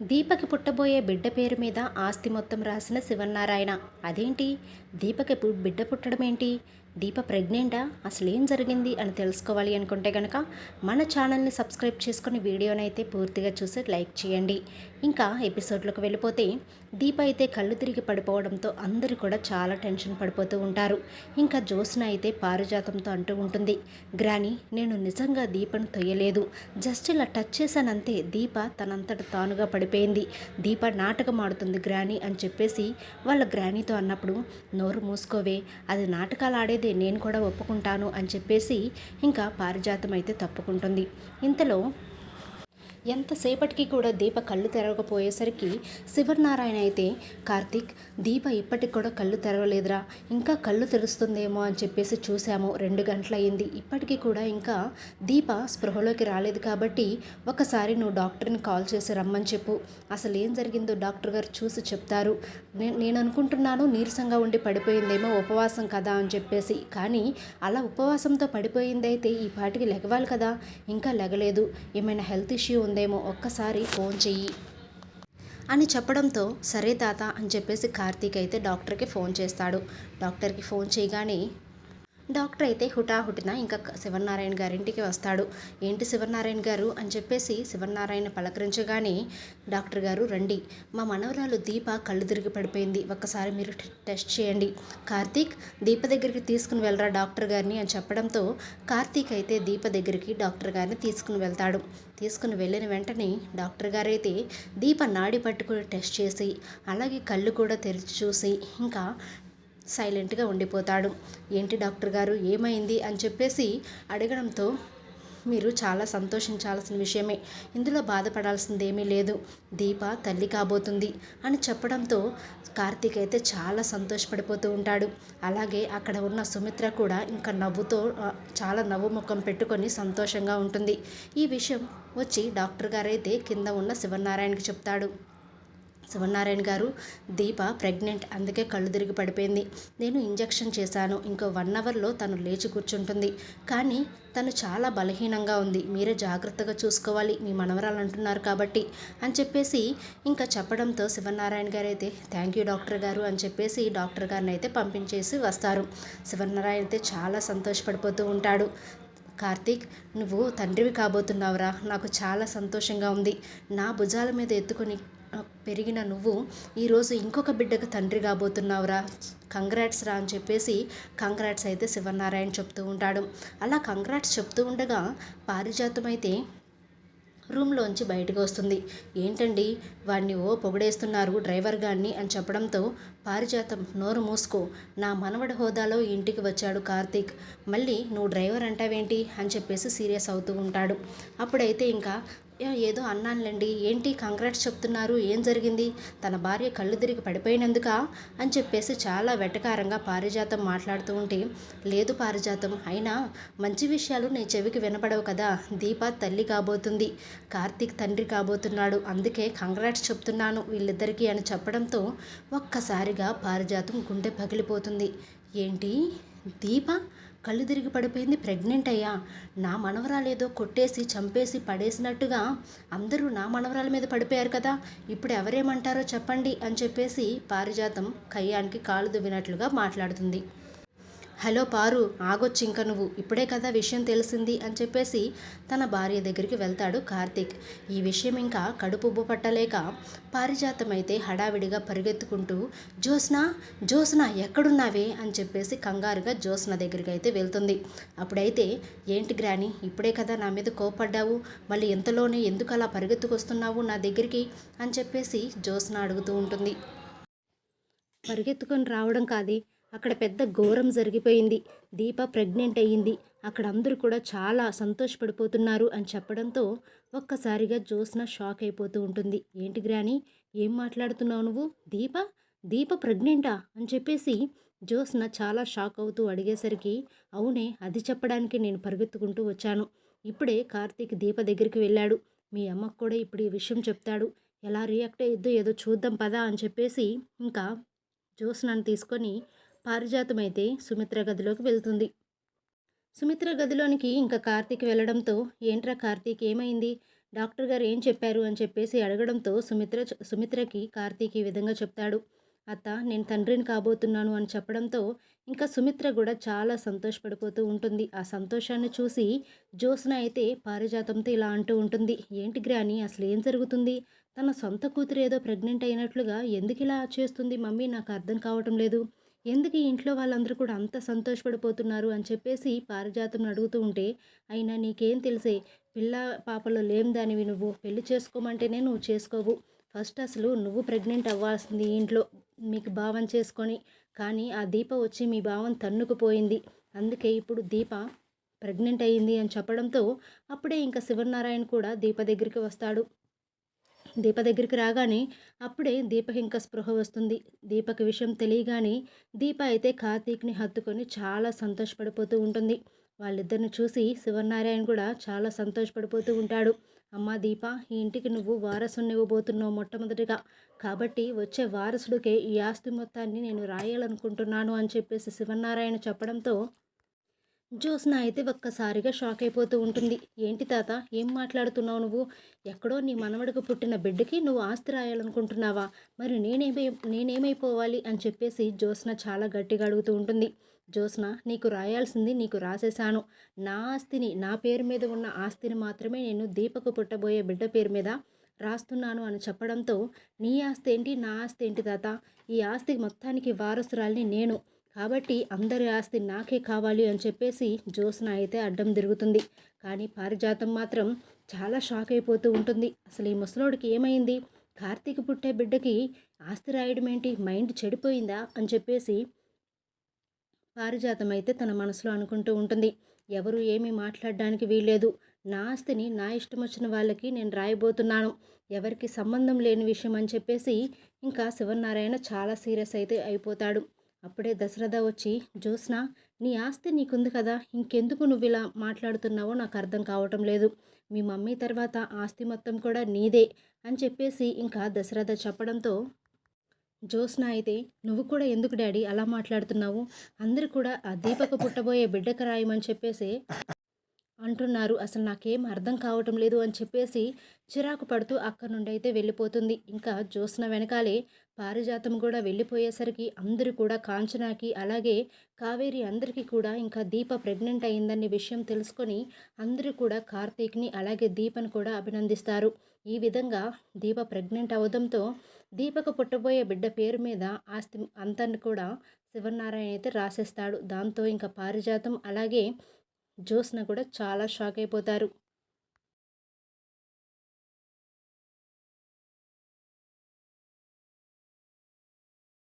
దీపకి పుట్టబోయే బిడ్డ పేరు మీద ఆస్తి మొత్తం రాసిన శివన్నారాయణ. అదేంటి? దీపకి బిడ్డ పుట్టడం ఏంటి దీప ప్రెగ్నెంటా? అసలు ఏం జరిగింది అని తెలుసుకోవాలి అనుకుంటే కనుక మన ఛానల్ని సబ్స్క్రైబ్ చేసుకుని వీడియోనైతే పూర్తిగా చూసి లైక్ చేయండి. ఇంకా ఎపిసోడ్లోకి వెళ్ళిపోతే దీప అయితే కళ్ళు తిరిగి పడిపోవడంతో అందరూ కూడా చాలా టెన్షన్ పడిపోతూ ఉంటారు. ఇంకా జ్యోత్స్న అయితే పారిజాతంతో అంటూ ఉంటుంది. గ్రాని నేను నిజంగా దీపను తొయ్యలేదు. జస్ట్ ఇలా టచ్ చేశానంతే దీప తనంతట తానుగా పడిపోయింది. దీప నాటకం ఆడుతుంది గ్రాని అని చెప్పేసి వాళ్ళ గ్రానీతో అన్నప్పుడు నోరు మూసుకోవే. అది నాటకాలు ఆడేది నేను కూడా ఒప్పుకుంటాను అని చెప్పేసి ఇంకా పారిజాతం అయితే తప్పుకుంటుంది. ఇంతలో ఎంతసేపటికి కూడా దీప కళ్ళు తెరవకపోయేసరికి శివనారాయణ అయితే కార్తీక్ దీప ఇప్పటికి కూడా కళ్ళు తెరవలేదురా ఇంకా కళ్ళు తెరుస్తుందేమో అని చెప్పేసి చూసాము రెండు గంటలయ్యింది. ఇప్పటికీ కూడా ఇంకా దీప స్పృహలోకి రాలేదు కాబట్టి ఒకసారి నువ్వు డాక్టర్ని కాల్ చేసి రమ్మని చెప్పు. అసలు ఏం జరిగిందో డాక్టర్ గారు చూసి చెప్తారు. నేను అనుకుంటున్నాను నీరసంగా ఉండి పడిపోయిందేమో ఉపవాసం కదా అని చెప్పేసి. కానీ అలా ఉపవాసంతో పడిపోయిందైతే ఈ పాటికి లెగవాలి కదా. ఇంకా లెగలేదు. ఏమైనా హెల్త్ ఇష్యూ ఉంది? ఉందేమో ఒక్కసారి ఫోన్ చెయ్యి. అని చెప్పడంతో సరే తాత అని చెప్పేసి కార్తీక్ అయితే డాక్టర్కి ఫోన్ చేస్తాడు. డాక్టర్కి ఫోన్ చేయగానే డాక్టర్ అయితే హుటాహుటిన ఇంకా శివనారాయణ గారింటికి వస్తాడు. ఏంటి శివనారాయణ గారు? అని చెప్పేసి శివనారాయణ పలకరించగానే డాక్టర్ గారు రండి. మా మనవరాలు దీప కళ్ళు తిరిగి పడిపోయింది. ఒక్కసారి మీరు టెస్ట్ చేయండి. కార్తీక్ దీప దగ్గరికి తీసుకుని వెళ్ళరా డాక్టర్ గారిని అని చెప్పడంతో కార్తీక్ అయితే దీప దగ్గరికి డాక్టర్ గారిని తీసుకుని వెళ్తాడు. తీసుకుని వెళ్ళిన వెంటనే డాక్టర్ గారైతే దీప నాడి పట్టుకుని టెస్ట్ చేసి అలాగే కళ్ళు కూడా తెరిచి చూసి ఇంకా సైలెంట్గా ఉండిపోతాడు. ఏంటి డాక్టర్ గారు ఏమైంది? అని చెప్పేసి అడగడంతో మీరు చాలా సంతోషించాల్సిన విషయమే. ఇందులో బాధపడాల్సింది ఏమీ లేదు. దీప తల్లి కాబోతుంది అని చెప్పడంతో కార్తీక్ అయితే చాలా సంతోషపడిపోతూ ఉంటాడు. అలాగే అక్కడ ఉన్న సుమిత్ర కూడా ఇంకా నవ్వుతో చాలా నవ్వు ముఖం పెట్టుకొని సంతోషంగా ఉంటుంది. ఈ విషయం వచ్చి డాక్టర్ గారైతే కింద ఉన్న శివనారాయణకి చెప్తాడు. శివనారాయణ గారు దీప ప్రెగ్నెంట్ అందుకే కళ్ళు తిరిగి పడిపోయింది. నేను ఇంజెక్షన్ చేశాను. ఇంకో వన్ అవర్లో తను లేచి కూర్చుంటుంది. కానీ తను చాలా బలహీనంగా ఉంది. మీరే జాగ్రత్తగా చూసుకోవాలి. మీ మనవరాలు అంటున్నారు కాబట్టి అని చెప్పేసి ఇంకా చెప్పడంతో శివనారాయణ గారు అయితే థ్యాంక్ యూ డాక్టర్ గారు అని చెప్పేసి డాక్టర్ గారిని అయితే పంపించేసి వస్తారు. శివనారాయణ అయితే చాలా సంతోషపడిపోతూ ఉంటాడు. కార్తీక్ నువ్వు తండ్రివి కాబోతున్నావురా. నాకు చాలా సంతోషంగా ఉంది. నా భుజాల మీద ఎత్తుకొని పెరిగిన నువ్వు ఈరోజు ఇంకొక బిడ్డకు తండ్రి కాబోతున్నావురా. కంగ్రాట్స్ రా అని చెప్పేసి కంగ్రాట్స్ అయితే శివనారాయణ చెప్తూ ఉంటాడు. అలా కంగ్రాట్స్ చెప్తూ ఉండగా పారిజాతం అయితే రూమ్లోంచి బయటకు వస్తుంది. ఏంటండి? వాడిని ఓ పొగడేస్తున్నారు డ్రైవర్ గారిని అని చెప్పడంతో పారిజాతం నోరు మూసుకో. నా మనవడి హోదాలో ఇంటికి వచ్చాడు కార్తీక్. మళ్ళీ నువ్వు డ్రైవర్ అంటావేంటి? అని చెప్పేసి సీరియస్ అవుతూ ఉంటాడు. అప్పుడైతే ఇంకా ఏదో అన్నానులేండి. ఏంటి కంగ్రాట్స్ చెప్తున్నారు? ఏం జరిగింది? తన భార్య కళ్ళు తిరిగి పడిపోయినందుక? అని చెప్పేసి చాలా వెటకారంగా పారిజాతం మాట్లాడుతూ ఉంటే లేదు పారిజాతం అయినా మంచి విషయాలు నీ చెవికి వినపడవు కదా. దీప తల్లి కాబోతుంది. కార్తీక్ తండ్రి కాబోతున్నాడు. అందుకే కంగ్రాట్స్ చెప్తున్నాను వీళ్ళిద్దరికీ అని చెప్పడంతో ఒక్కసారిగా పారిజాతం గుండె పగిలిపోతుంది. ఏంటి? దీప? కళ్ళు తిరిగి పడిపోయింది. ప్రెగ్నెంట్ అయ్యా నా మనవరాలేదో కొట్టేసి చంపేసి పడేసినట్టుగా అందరూ నా మనవరాల మీద పడిపోయారు కదా ఇప్పుడు ఎవరేమంటారో చెప్పండి అని చెప్పేసి పారిజాతం కయ్యానికి కాలు దువ్వినట్లుగా మాట్లాడుతుంది. హలో పారు ఆగొచ్చు ఇంకా నువ్వు. ఇప్పుడే కదా విషయం తెలిసింది అని చెప్పేసి తన భార్య దగ్గరికి వెళ్తాడు కార్తీక్. ఈ విషయం ఇంకా కడుపుబ్బు పట్టలేక పారిజాతం అయితే హడావిడిగా పరిగెత్తుకుంటూ జ్యోత్స్న జ్యోత్స్న ఎక్కడున్నావే? అని చెప్పేసి కంగారుగా జ్యోత్స్న దగ్గరికి అయితే వెళ్తుంది. అప్పుడైతే ఏంటి గ్రాని ఇప్పుడే కదా నా మీద కోపడ్డావు మళ్ళీ ఎంతలోనే ఎందుకు అలా పరిగెత్తుకొస్తున్నావు నా దగ్గరికి? అని చెప్పేసి జ్యోత్స్న అడుగుతూ ఉంటుంది. పరిగెత్తుకొని రావడం కాదే అక్కడ పెద్ద ఘోరం జరిగిపోయింది. దీప ప్రెగ్నెంట్ అయ్యింది. అక్కడ అందరూ కూడా చాలా సంతోషపడిపోతున్నారు అని చెప్పడంతో ఒక్కసారిగా జ్యోత్స్న షాక్ అయిపోతూ ఉంటుంది. ఏంటి గ్రాని? ఏం మాట్లాడుతున్నావు నువ్వు? దీప? దీప ప్రెగ్నెంటా? అని చెప్పేసి జ్యోత్స్న చాలా షాక్ అవుతూ అడిగేసరికి అవునే అది చెప్పడానికి నేను పరిగెత్తుకుంటూ వచ్చాను. ఇప్పుడే కార్తీక్ దీప దగ్గరికి వెళ్ళాడు. మీ అమ్మకు కూడా ఇప్పుడు ఈ విషయం చెప్తాడు. ఎలా రియాక్ట్ అయ్యిద్దో ఏదో చూద్దాం పదా అని చెప్పేసి ఇంకా జ్యోత్స్నాన్ని తీసుకొని పారిజాతం అయితే సుమిత్ర గదిలోకి వెళ్తుంది. సుమిత్ర గదిలోనికి ఇంకా కార్తీక్ వెళ్ళడంతో ఏంట్రా కార్తీక్ ఏమైంది? డాక్టర్ గారు ఏం చెప్పారు? అని చెప్పేసి అడగడంతో సుమిత్ర సుమిత్రకి కార్తీక్ ఈ విధంగా చెప్తాడు. అత్త నేను తండ్రిని కాబోతున్నాను అని చెప్పడంతో ఇంకా సుమిత్ర కూడా చాలా సంతోషపడిపోతూ ఉంటుంది. ఆ సంతోషాన్ని చూసి జ్యోత్స్న అయితే పారిజాతంతో ఇలా అంటూ ఉంటుంది. ఏంటి గ్రాని అసలు ఏం జరుగుతుంది? తన సొంత కూతురు ఏదో ప్రెగ్నెంట్ అయినట్లుగా ఎందుకు ఇలా చేస్తుంది? మమ్మీ నాకు అర్థం కావటం లేదు. ఎందుకు ఈ ఇంట్లో వాళ్ళందరూ కూడా అంత సంతోషపడిపోతున్నారు అని చెప్పేసి పారిజాతం అడుగుతూ ఉంటే అయినా నీకేం తెలిసే? పిల్ల పాపలో లేం దానివి నువ్వు. పెళ్ళి చేసుకోమంటేనే నువ్వు చేసుకోవు. ఫస్ట్ అసలు నువ్వు ప్రెగ్నెంట్ అవ్వాల్సింది ఇంట్లో. మీకు భావం చేసుకొని. కానీ ఆ దీప వచ్చి మీ భావం తన్నుకుపోయింది. అందుకే ఇప్పుడు దీప ప్రెగ్నెంట్ అయ్యింది అని చెప్పడంతో అప్పుడే ఇంకా శివనారాయణ కూడా దీప దగ్గరికి వస్తాడు. దీప దగ్గరికి రాగానే అప్పుడే దీపకి ఇంకా స్పృహ వస్తుంది. దీపకి విషయం తెలియగానే దీప అయితే కార్తీక్ని హత్తుకొని చాలా సంతోషపడిపోతూ ఉంటుంది. వాళ్ళిద్దరిని చూసి శివనారాయణ కూడా చాలా సంతోషపడిపోతూ ఉంటాడు. అమ్మా దీప ఈ ఇంటికి నువ్వు వారసుని ఇవ్వబోతున్నావు మొట్టమొదటిగా. కాబట్టి వచ్చే వారసుడికే ఈ ఆస్తి మొత్తాన్ని నేను రాయాలనుకుంటున్నాను అని చెప్పేసి శివనారాయణ చెప్పడంతో జ్యోత్స్న అయితే ఒక్కసారిగా షాక్ అయిపోతూ ఉంటుంది. ఏంటి తాత ఏం మాట్లాడుతున్నావు నువ్వు? ఎక్కడో నీ మనవడికి పుట్టిన బిడ్డకి నువ్వు ఆస్తి రాయాలనుకుంటున్నావా? మరి నేనేమై నేనేమైపోవాలి? అని చెప్పేసి జ్యోత్స్న చాలా గట్టిగా అడుగుతూ ఉంటుంది. జ్యోత్స్న నీకు రాయాల్సింది నీకు రాసేశాను. నా ఆస్తిని నా పేరు మీద ఉన్న ఆస్తిని మాత్రమే నేను దీపకు పుట్టబోయే బిడ్డ పేరు మీద రాస్తున్నాను అని చెప్పడంతో నీ ఆస్తి ఏంటి? నా ఆస్తి ఏంటి తాత? ఈ ఆస్తికి మొత్తానికి వారసురాల్ని నేను. కాబట్టి అందరి ఆస్తి నాకే కావాలి అని చెప్పేసి జ్యోత్స్న అయితే అడ్డం తిరుగుతుంది. కానీ పారిజాతం మాత్రం చాలా షాక్ అయిపోతూ ఉంటుంది. అసలు ఈ ముసలోడికి ఏమైంది? కార్తీక్ పుట్టే బిడ్డకి ఆస్తి రాయడం ఏంటి? మైండ్ చెడిపోయిందా? అని చెప్పేసి పారిజాతం అయితే తన మనసులో అనుకుంటూ ఉంటుంది. ఎవరు ఏమీ మాట్లాడడానికి వీల్లేదు. నా ఆస్తిని నా ఇష్టం వచ్చిన వాళ్ళకి నేను రాయబోతున్నాను. ఎవరికి సంబంధం లేని విషయం అని చెప్పేసి ఇంకా శివనారాయణ చాలా సీరియస్ అయితే అయిపోతాడు. అప్పుడే దశరథ వచ్చి జ్యోత్స్న నీ ఆస్తి నీకుంది కదా ఇంకెందుకు నువ్వు ఇలా మాట్లాడుతున్నావో నాకు అర్థం కావటం లేదు. మీ మమ్మీ తర్వాత ఆస్తి మొత్తం కూడా నీదే అని చెప్పేసి ఇంకా దశరథ చెప్పడంతో జ్యోత్స్న అయితే నువ్వు కూడా ఎందుకు డాడీ అలా మాట్లాడుతున్నావు? అందరు కూడా ఆ దీపక పుట్టబోయే బిడ్డకు రాయమని చెప్పేసి అంటున్నారు. అసలు నాకేం అర్థం కావటం లేదు అని చెప్పేసి చిరాకు పడుతూ అక్కడి నుండి అయితే వెళ్ళిపోతుంది. ఇంకా జ్యోత్స్న వెనకాలే పారిజాతం కూడా వెళ్ళిపోయేసరికి అందరూ కూడా కాంచనాకి అలాగే కావేరి అందరికీ కూడా ఇంకా దీప ప్రెగ్నెంట్ అయిందనే విషయం తెలుసుకొని అందరూ కూడా కార్తీక్ని అలాగే దీపను కూడా అభినందిస్తారు. ఈ విధంగా దీప ప్రెగ్నెంట్ అవడంతో దీపకు పుట్టబోయే బిడ్డ పేరు మీద ఆస్తి అంతాన్ని కూడా శివనారాయణ అయితే రాసేస్తాడు. దాంతో ఇంకా పారిజాతం అలాగే జ్యోత్స్న కూడా చాలా షాక్ అయిపోతారు.